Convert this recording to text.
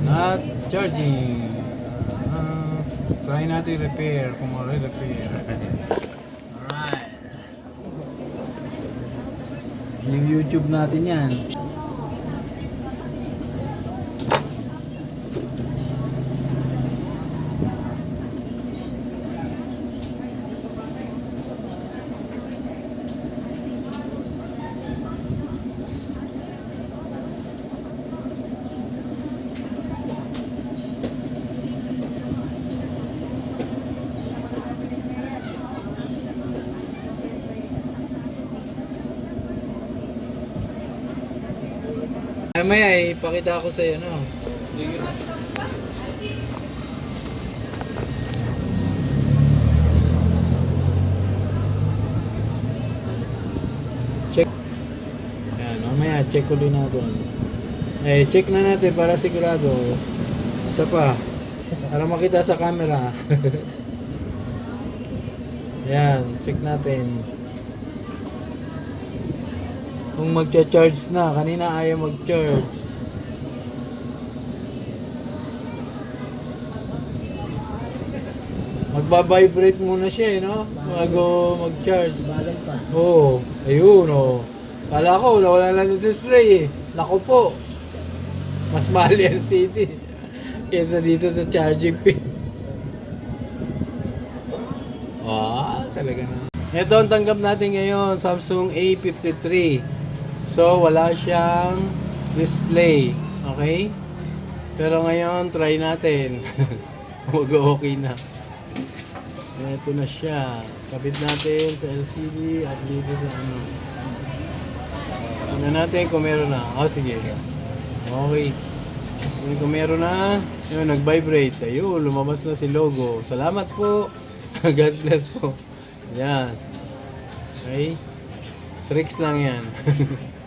Not charging. Ah, try natin repair kung repair Alright. Yung YouTube natin yan. Mamaya ipakita ko sa'yo, no? Check. Yan, mamaya check ulit natin. Eh, check na natin para sigurado. Isa pa. Para makita sa camera. Yan, check natin. Kung magcha-charge na, kanina ayaw mag-charge. Magba-vibrate muna siya eh, no? Bago mag-charge. Oo, oh, ayun oh. Kala ko, wala lang yung display eh. Naku po. Mas mahal yung LCD. Kesa dito sa charging pin. Ah, talaga na. Ito ang tanggap natin ngayon, Samsung A53. So, wala siyang display. Okay? Pero ngayon, try natin. Mag-okay na. Ito na siya. Kapit natin sa LCD at dito sa ano. Tingnan natin kung meron na. Oh, sige. Okay. Yun, Kung meron na, yun, nag-vibrate. Ayun, lumabas na si logo. Salamat po. God bless po. Yan. Okay. Tricks lang yan.